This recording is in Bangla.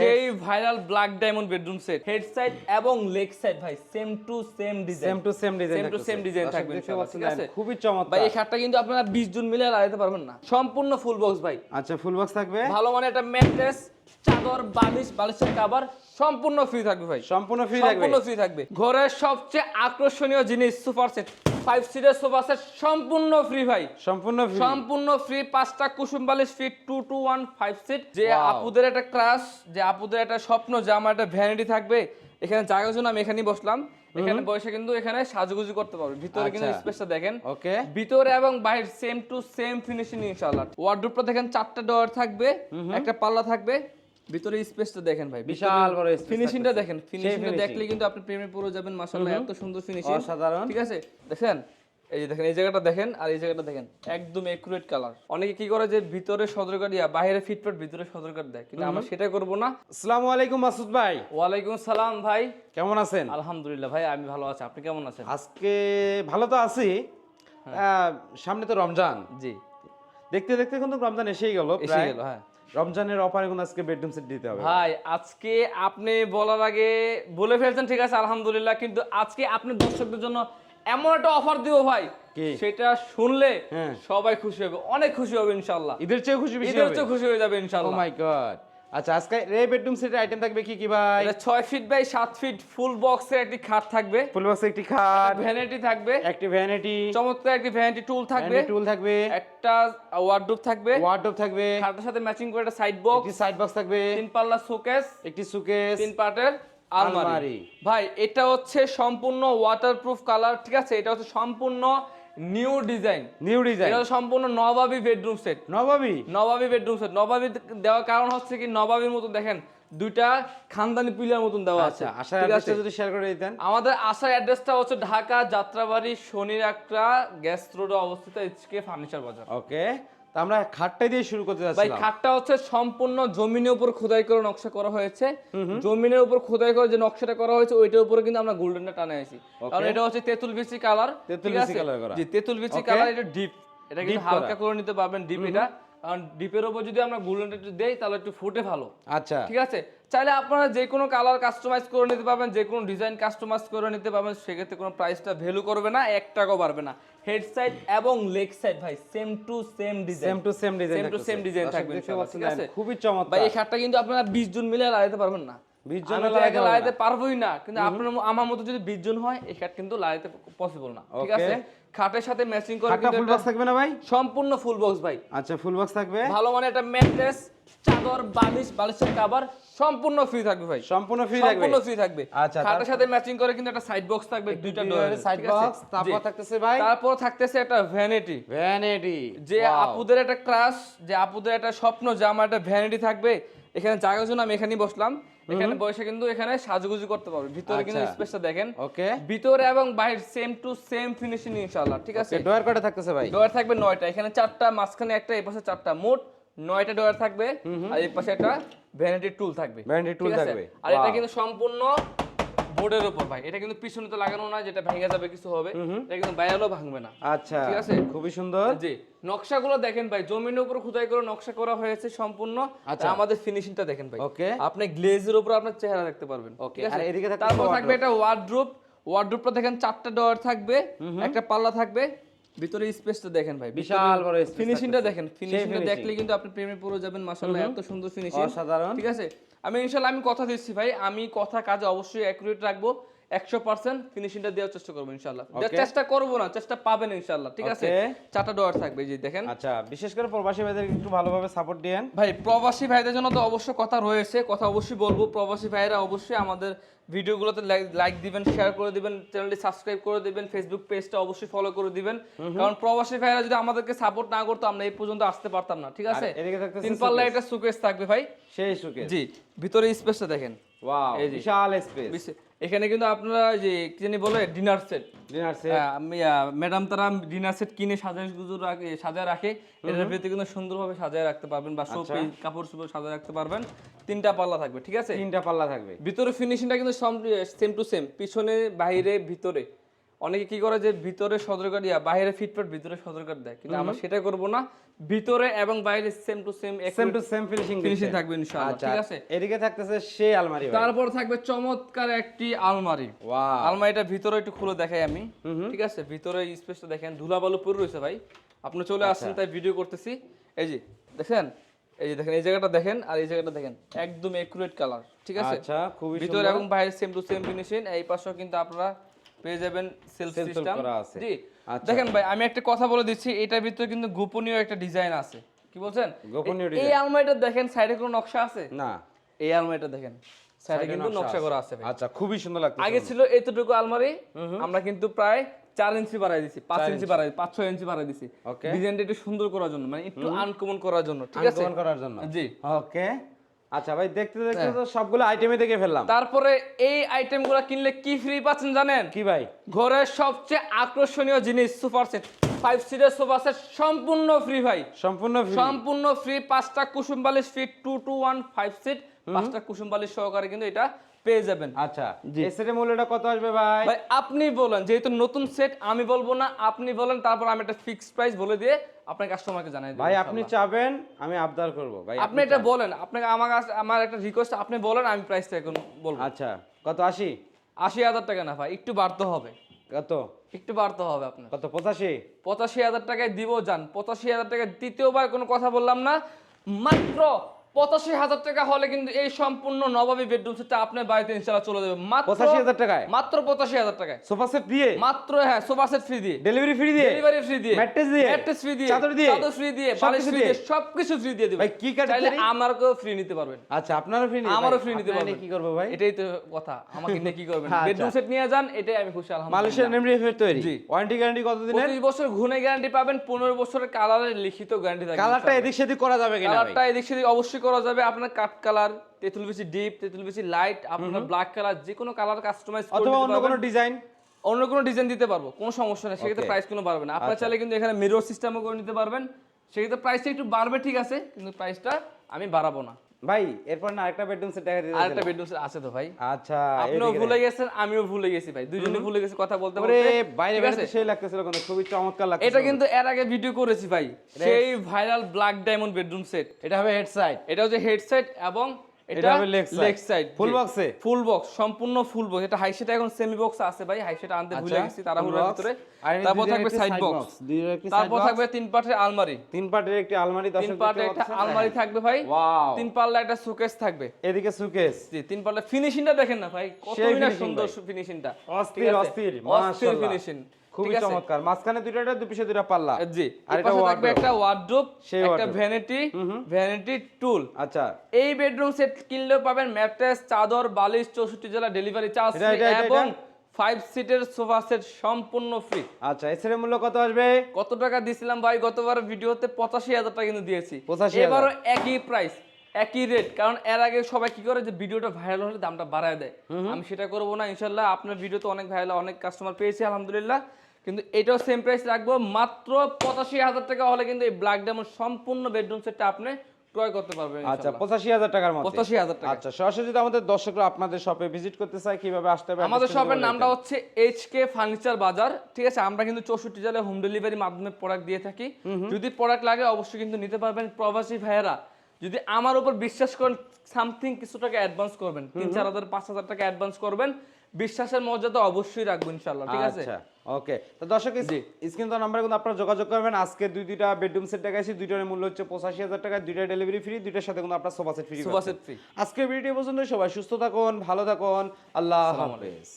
সেই viral black diamond bedroom set head side এবং লেগ সাইড ভাই same to same design same to same design same to same design থাকবে ঠিক আছে? খুবই চমৎকার। ভাই এই খাটটা কিন্তু আপনারা 20 জন মিলে লাগাতে পারবেন না। সম্পূর্ণ ফুল বক্স ভাই। আচ্ছা ফুল বক্স থাকবে? ভালো মানে একটা ম্যাট্রেস চাদর বালিশ বালিশের কভার সম্পূর্ণ ফ্রি থাকবে ভাই। সম্পূর্ণ ফ্রি থাকবে। সম্পূর্ণ ফ্রি থাকবে। ঘরের সবচেয়ে আকর্ষণীয় জিনিস সুপার সেট ফাইভ সিটের সোফা সেট সম্পূর্ণ ফ্রি ভাই। সম্পূর্ণ ফ্রি সম্পূর্ণ ফ্রি পাঁচটা কুসুম বালিশ free two two one five seat যে আপুদের একটা ক্রাশ যে আপুদের একটা স্বপ্ন যে আমার একটা ভ্যানিটি থাকবে এখানে জায়গার জন্য আমি এখানেই বসলাম। এখানে বসে কিন্তু এখানে সাজুগুজু করতে পারবে। ভিতরে কিন্তু আচ্ছা। স্পেসটা দেখেন। ওকে ভিতরে এবং বাইরে সেম টু সেম ফিনিশিং ইনশাআল্লাহ। ওয়ার্ডরোবটা দেখেন চারটা ডোর থাকবে একটা পাল্লা থাকবে। ভিতরে স্পেসটা দেখেন ভাই বিশাল বড় ফিনিশিংটা দেখেন ফিনিশিংটা দেখলে কিন্তু আপনি প্রেমে পড়ে যাবেন মাশাআল্লাহ এত সুন্দর ফিনিশিং অসাধারণ। ঠিক আছে? দেখেন এই যে দেখেন এই জায়গাটা দেখেন আর এই জায়গাটা দেখেন একদম একুরেট কালার অনেকে কি করে যে ভিতরে সদরকার ইয়া বাইরে ফিটফাট ভিতরে সদরকার দেয় কিন্তু আমরা সেটা করব না। আসসালামু আলাইকুম মাসুদ ভাই। ওয়ালাইকুম সালাম ভাই। কেমন আছেন? আলহামদুলিল্লাহ ভাই আমি ভালো আছি। আপনি কেমন আছেন? আজকে ভালো তো আছি। আহ, সামনে তো রমজান। জি। দেখতে দেখতে কিন্তু রমজান এসেই গেল এসে। গেল হ্যাঁ। রমজানের অফারে আজকে বেডরুম সেট দিতে হবে। ভাই আজকে আপনি বলার আগে বলে ফেলছেন ঠিক আছে আলহামদুলিল্লাহ কিন্তু আজকে আপনি দর্শকদের জন্য এমন একটা অফার দিব ভাই। সেটা শুনলে হ্যাঁ। সবাই খুশি হবে অনেক খুশি হবে ইনশাল্লাহ ঈদের চেয়ে খুশি ঈদের চেয়ে খুশি হয়ে যাবে ও ইনশাল্লাহ মাই গড আচ্ছা আজকে এই বেডরুম সেটের আইটেম থাকবে কি কি ভাই? এটা ছয় ফিট বাই সাত ফিট ফুল বক্সের একটি খাট থাকবে। ফুল বক্সে একটি খাট। ভ্যানিটি থাকবে। একটি ভ্যানিটি চমৎকার একটি ভ্যানিটি টুল থাকবে। টুল থাকবে। একটা ওয়ার্ডরোব থাকবে। ওয়ার্ডরোব থাকবে। খাটের সাথে ম্যাচিং করে একটা সাইড বক্স একটি সাইড বক্স থাকবে। তিন পাল্লা শোকেস একটি সুকেস তিন পার্টের আলমারি। ভাই এটা হচ্ছে সম্পূর্ণ ওয়াটারপ্রুফ কালার ঠিক আছে? এটা হচ্ছে সম্পূর্ণ নিউ ডিজাইন নিউ ডিজাইন এটা সম্পূর্ণ নবাবী বেডরুম সেট নবাবী? নবাবী বেডরুম সেট নবাবী দেওয়ার কারণ হচ্ছে কি নবাবীর মতো দেখেন দুইটা খানদানি পিলার মতন দেওয়া আছে। আচ্ছা আশা ঠিক আছে? যদি শেয়ার করে দিতেন। আমাদের আসার অ্যাড্রেসটা হচ্ছে ঢাকা যাত্রাবাড়ি শনির একটা গ্যাস রোডে অবস্থিত এইচকে ফার্নিচার বাজার ওকে তা আমরা খাটটা দিয়ে শুরু করতে ভাই খাটটা হচ্ছে সম্পূর্ণ জমিনের উপর খোদাই করে নকশা করা হয়েছে। জমিনের উপর খোদাই করে যে নকশাটা করা হয়েছে ওইটার উপরে কিন্তু আমরা গোল্ডেনটা টানে আছি কারণ এটা হচ্ছে তেঁতুল বিচি কালার তেতুল বিচি কালার করা। জি তেঁতুল বিচি কালার এটা ডিপ এটা কিন্তু হালকা করে নিতে পারবেন ডিপ এটা। কারণ ডিপের উপর যদি আমরা গোল্ডেনটা একটু দেই তাহলে একটু ফুটে ভালো। আচ্ছা। ঠিক আছে? চাইলে আপনারা যে কোনো কালার কাস্টমাইজ করে নিতে পারবেন যে কোনো ডিজাইন কাস্টমাইজ করে নিতে পারবেন সেক্ষেত্রে কোনো প্রাইসটা ভ্যালু করবে না এক টাকাও বাড়বে না। হেড সাইড এবং লেগ সাইড ভাই same to same design same to same design same to same design থাকবে ঠিক আছে? খুবই ভাই চমৎকার এই খাটটা কিন্তু আপনারা 20 জন মিলে লাগাতে পারবেন না। 20 জন আমি তো লাগাইতে লাগাইতে পারবোই না কিন্তু আপনার আমার মতো যদি 20 জন হয় এই খাট কিন্তু লাগাইতে পসিবল না ঠিক আছে? খাটের সাথে ম্যাচিং করে কিন্তু ফুল একটা বক্স থাকবে না ভাই? সম্পূর্ণ ফুল বক্স ভাই। আচ্ছা ফুল বক্স থাকবে। ভালো মানে একটা ম্যাট্রেস চাদর বালিশ বালিশের কভার সম্পূর্ণ ফ্রি থাকবে ভাই। সম্পূর্ণ ফ্রি থাকবে। সম্পূর্ণ ফ্রি থাকবে। আচ্ছা, খাটের সাথে ম্যাচিং করে কিন্তু একটা সাইড বক্স থাকবে দুইটা ডোর সাইড বক্স তারপর থাকতেছে ভাই? তারপর থাকতেছে একটা ভ্যানিটি ভ্যানিটি যে আপুদের একটা ক্রাশ যে আপুদের একটা স্বপ্ন যে আমার একটা ভ্যানিটি থাকবে এখানে জায়গার জন্য আমি এখানেই বসলাম। এখানে বসে কিন্তু এখানে সাজুগুজু করতে পারবে। ভিতরে কিন্তু আচ্ছা। স্পেসটা দেখেন। ওকে। ভিতরে এবং বাইরে সেম টু সেম ফিনিশিং ইনশাআল্লাহ ঠিক আছে? ডোর কটা থাকতেছে ভাই? ডয়ার থাকবে 9টা এখানে 4টা মাঝখানে একটা এই পাশে 4টা মোট নয়টা ডয়ার থাকবে। আর এই পাশে একটা ভ্যানিটি টুল থাকবে। ভ্যানিটি টুল থাকবে। আর এটা কিন্তু সম্পূর্ণ বোর্ডের উপর ভাই। এটা কিন্তু পিছনে তো লাগানো না যেটা ভেঙে যাবে কিছু হবে। এটা কিন্তু বাইরেও ভাঙবে না। আচ্ছা ঠিক আছে? খুবই সুন্দর। জি। নকশাগুলো দেখেন ভাই। জমির উপর খোদাই করে নকশা করা হয়েছে সম্পূর্ণ। আচ্ছা। আমাদের ফিনিশিংটা দেখেন ভাই। ওকে। আপনি গ্লেজের উপর আপনার চেহারা দেখতে পারবেন। ওকে আর এদিকে থাকবে তারপর। থাকবে এটা ওয়ার্ড্রোপ ওয়ার্ড্রোপটা দেখেন চারটা ডয়ার থাকবে একটা পাল্লা থাকবে ভিতরে স্পেসটা দেখেন ভাই বিশাল বড় ফিনিশিংটা দেখেন ফিনিশিংটা দেখলে কিন্তু আপনি প্রেমে পড়ে যাবেন মাশাআল্লাহ এত সুন্দর ফিনিশিং অসাধারণ। ঠিক আছে? আমি ইনশাআল্লাহ আমি কথা দিচ্ছি ভাই আমি কথা কাজে অবশ্যই অ্যাকুরেট রাখব। একশো পার্সেন্ট ফিনিশিংটা দেওয়ার চেষ্টা করব ইনশাল্লাহ চেষ্টা করব না চেষ্টা পাবেন ইনশাল্লাহ ঠিক আছে? চারটা থাকবে যে দেখেন। আচ্ছা বিশেষ করে প্রবাসী ভাইদের একটু ভালোভাবে সাপোর্ট দিয়েন। ভাই প্রবাসী ভাইদের জন্য তো অবশ্যই কথা রয়েছে কথা অবশ্যই বলব। প্রবাসী ভাইরা অবশ্যই আমাদের ভিডিওগুলোতে লাইক দিবেন শেয়ার করে দিবেন চ্যানেলটি সাবস্ক্রাইব করে দিবেন ফেসবুক পেজটা অবশ্যই ফলো করে দিবেন। কারণ প্রবাসী ভাইরা যদি আমাদেরকে সাপোর্ট না করতো আমরা এই পর্যন্ত আসতে পারতাম না ঠিক আছে? তিন পাল্লা একটা সুকেস থাকবে ভাই। সেই সুকে জি ভিতরে স্পেসটা দেখেন। ওয়াও বিশাল স্পেস এখানে কিন্তু আপনারা যে কি জানি বলে ডিনার সেট ডিনার সেট আমি ম্যাডাম তারা ডিনার সেট কিনে সাজায় গুজু রাখে সাজায় রাখে। এটার ভিতরে কিন্তু সুন্দরভাবে সাজায় রাখতে পারবেন বা শোপিস কাপড় চোপড় সাজায় রাখতে পারবেন। তিনটা পাল্লা থাকবে ঠিক আছে? তিনটা পাল্লা থাকবে। ভিতরে ফিনিশিংটা কিন্তু সেম টু সেম পিছনে বাইরে ভিতরে। অনেকে কি করে যে ভিতরে সদরকার ইয়া বাইরে ফিটফাট ভিতরে সদরকার দেয় কিন্তু আমরা সেটা করব না। ভিতরে এবং বাইরে same to same same to same finishing finishing থাকবে ইনশাআল্লাহ আচ্ছা ঠিক আছে? এদিকে থাকতেছে সেই আলমারি তারপর থাকবে চমৎকার একটি আলমারি। ওয়াও আলমারিটা ভিতরে একটু খুলে দেখাই আমি ঠিক আছে? ভিতরে স্পেসটা দেখেন ধুলাবালু পড়ে রয়েছে ভাই। আপনি চলে আচ্ছা। আসছেন তাই ভিডিও করতেছি। এই যে দেখেন? এই যে দেখেন এই জায়গাটা দেখেন আর এই জায়গাটা দেখেন একদম একুরেট কালার ঠিক আছে? আচ্ছা খুবই ভিতরে এবং বাইরে সেম টু সেম ফিনিশিং এই পাশেও কিন্তু আপনারা পেয়ে যাবেন সেলফ সিস্টেম করা আছে। জি। আচ্ছা। দেখেন ভাই আমি একটা কথা বলে দিচ্ছি এটার ভিতরে কিন্তু গোপনীয় একটা ডিজাইন আছে। কি বলছেন? গোপনীয় এই- এই আলমারিটা দেখেন সাইডে কোনো নকশা আছে? না। এই আলমারিটা দেখেন সাইডে কিন্তু নকশা করা আছে আচ্ছা খুবই সুন্দর লাগতেছে আগে ছিল এতটুকু আলমারি আমরা কিন্তু প্রায় চার ইঞ্চি বাড়াই দিছি পাঁচ ইঞ্চি বাড়াই পাঁচ ছয় ইঞ্চি বাড়াই দিছি। ডিজাইনটা একটু সুন্দর করার জন্য মানে একটু আনকমন করার জন্য ঠিক আছে? আনকমন করার জন্য। জি। ওকে আচ্ছা ভাই দেখতে দেখতে হ্যাঁ। তো সবগুলো আইটেমে দেখে ফেললাম। তারপরে এই আইটেমগুলো কিনলে কি ফ্রি পাচ্ছেন জানেন? কি ভাই? ঘরের সবচেয়ে আকর্ষণীয় জিনিস সুপার সেট ফাইভ সিটের সোফা সেট সম্পূর্ণ ফ্রি ভাই। সম্পূর্ণ free? সম্পূর্ণ ফ্রি পাঁচটা কুসুম বালিশ feet two two one five seat পাঁচটা কুসুম বালিশ সহকারে কিন্তু এটা পেয়ে যাবেন। আচ্ছা এই সেটের মূল্যটা কত আসবে ভাই? ভাই আপনি বলেন যেহেতু নতুন সেট আমি বলব না আপনি বলেন তারপর আমি একটা ফিক্সড প্রাইস বলে দিয়ে আপনার কাস্টমারকে জানাই ভাই আপনি চাবেন আমি আবদার করব। ভাই আপনি এটা বলেন আপনাকে আমার কাছে আমার একটা রিকোয়েস্ট আপনি বলেন আমি প্রাইসটা এখন বলব। আচ্ছা কত আশি? আশি হাজার টাকা না ভাই একটু বাড়তে হবে। কত? একটু বাড়তে হবে আপনার। কত পঁচাশি? পঁচাশি হাজার টাকায় দিব যান পঁচাশি হাজার টাকা দ্বিতীয়বার কোনো কথা বললাম না মাত্র পঁচাশি হাজার টাকা হলে কিন্তু এই সম্পূর্ণ নবাবী বেডরুম সেটটা আপনার বাড়িতে ইনশাল্লাহ চলে যাবে। মাত্র 85,000 টাকায়? মাত্র পঁচাশি হাজার টাকায়। সোফা সেট দিয়ে? মাত্র হ্যাঁ সোফা সেট ফ্রি দিয়ে। ডেলিভারি ফ্রি দিয়ে? ডেলিভারি ফ্রি দিয়ে। ম্যাট্রেস দিয়ে? ম্যাট্রেস ফ্রি দিয়ে। চাদর দিয়ে? চাদর ফ্রি দিয়ে বালিশ ফ্রি দিয়ে? সবকিছু ফ্রি দিয়ে দিবে ভাই, কি category? চাইলে আমারকেও ফ্রি নিতে পারবেন। আচ্ছা আপনারও ফ্রি আমারও ফ্রি নিতে পারবেন। কি করব ভাই? এটাই তো কথা। আমাকে নিয়ে কি করবেন? আচ্ছা। বেডরুম সেট নিয়ে যান এটাই আমি খুশি আলহামদুলিল্লাহ। এফের তৈরি। ওয়ারেন্টি গ্যারান্টি কত দিনের পঁচিশ বছর ঘুনে গ্যারান্টি পাবেন পনেরো বছরের কালারের লিখিত গ্যারান্টি থাকবে কালারটা এদিক সেদিক করা যাবে কিনা কালারটা এদিক সেদিক অবশ্যই করা যাবে আপনার কাট কালার তেঁতুল বেশি ডিপ তেঁতুল বেশি লাইট আপনার ব্ল্যাক কালার যে কোনো কালার কাস্টমাইজ অথবা অন্য কোনো ডিজাইন অন্য কোনো ডিজাইন দিতে পারব কোনো সমস্যা নেই সেক্ষেত্রে প্রাইস কোনো বাড়বে না। আপনার চাইলে কিন্তু এখানে মিরর সিস্টেমও করে নিতে পারবেন সেক্ষেত্রে প্রাইসটা একটু বাড়বে ঠিক আছে কিন্তু প্রাইসটা আমি বাড়াবো না। ভাই এরপর না আরেকটা বেডরুম সেট দেখা দিতে একটা বেডরুম আছে তো ভাই। আচ্ছা আপনিও ভুলে গেছেন আমিও ভুলে গেছি ভাই। দুজনে ভুলে গেছি কথা বলতে বলতে। বাইরে বাইরে সেই লাগতেছিল কিন্তু খুবই চমৎকার লাগছে এটা কিন্তু এর আগে ভিডিও করেছি ভাই। সেই viral black diamond bedroom set এটা হবে হেড সাইড এটা হচ্ছে হেড সাইড এবং এটা হবে লেগ সাইড box এ? ফুল বক্স সম্পূর্ণ ফুল বক্স এটা হাই সেট এখন সেমি বক্স আছে ভাই। হাই সেট আনতে ভুলে আচ্ছা, গেছি তারা হুড়ার ভিতরে। তারপর থাকবে সাইড বক্স তারপর থাকবে তিন পাটের আলমারি। তিন পার্টের একটি আলমারি তিন পার্টের একটা আলমারি থাকবে ভাই। তিন পাল্লা একটা শোকেস থাকবে। এদিকে সুকেস জি তিন পাল্লা ফিনিশিংটা দেখেন না ভাই। কত সুন্দর। ফিনিশিংটা অস্থির অস্থির অস্থির ফিনিশিং খুবই চমৎকার। মাঝখানে দুইটা দুই পিছে দুইটা পাল্লা। জি। আর এটা থাকবে একটা ওয়ার্ড্রোব একটা ভ্যানিটি ভ্যানিটি টুল আচ্ছা। এই বেডরুম সেট কিনলেও পাবেন ম্যাট্রেস চাদর বালিশ চৌষট্টি জেলা ডেলিভারি চার্জ এবং? ফাইভ সিটের সোফা সেট সম্পূর্ণ ফ্রি আচ্ছা এর মূল্য কত আসবে? কত টাকা দিছিলাম ভাই? গতবার ভিডিওতে পঁচাশি হাজার টাকা কিন্তু দিয়েছি। 85,000 এবারও একই প্রাইস একই রেট কারণ এর আগে সবাই কি করে যে ভিডিওটা ভাইরাল হলে দামটা বাড়ায় দেয়। আমি সেটা করব না ইনশাল্লাহ। আপনার ভিডিওতে অনেক ভাইরাল অনেক কাস্টমার পেয়েছি আলহামদুলিল্লাহ। কিন্তু এটাও সেম প্রাইস রাখব মাত্র পঁচাশি হাজার টাকা হলে কিন্তু এই ব্ল্যাক ডায়মন্ড সম্পূর্ণ বেডরুম সেটটা আপনি ক্রয় করতে পারবেন আচ্ছা পঁচাশি হাজার টাকার মধ্যে? পঁচাশি হাজার টাকা। আচ্ছা সরাসরি যদি আমাদের দর্শকরা আপনাদের শপে ভিজিট করতে চায় কীভাবে আসতে হবে আমাদের শপের নামটা হচ্ছে এইচ কে ফার্নিচার বাজার ঠিক আছে? আমরা কিন্তু চৌষট্টি জেলায় হোম ডেলিভারি মাধ্যমে প্রোডাক্ট দিয়ে থাকি। যদি প্রোডাক্ট লাগে অবশ্যই কিন্তু নিতে পারবেন প্রবাসী ভাইয়েরা। যদি আমার উপর বিশ্বাস করেন সামথিং কিছু টাকা অ্যাডভান্স করবেন তিন চার হাজার পাঁচ হাজার টাকা অ্যাডভান্স করবেন বিশ্বাসের মর্যাদা অবশ্যই রাখব ইনশাল্লাহ ঠিক আছে? আচ্ছা ওকে তো দর্শক স্ক্রিন তো নাম্বারে কিন্তু আপনারা যোগাযোগ করবেন। আজকে দুই দুইটা বেডরুম সেট দেখাইছি দুইটার মূল্য হচ্ছে পঁচাশি হাজার টাকা দুইটা ডেলিভারি ফ্রি দুইটার সাথে কিন্তু আপনার sofa set free sofa set free আজকের ভিডিও পর্যন্ত সবাই সুস্থ থাকুন ভালো থাকুন আল্লাহ হাফেজ।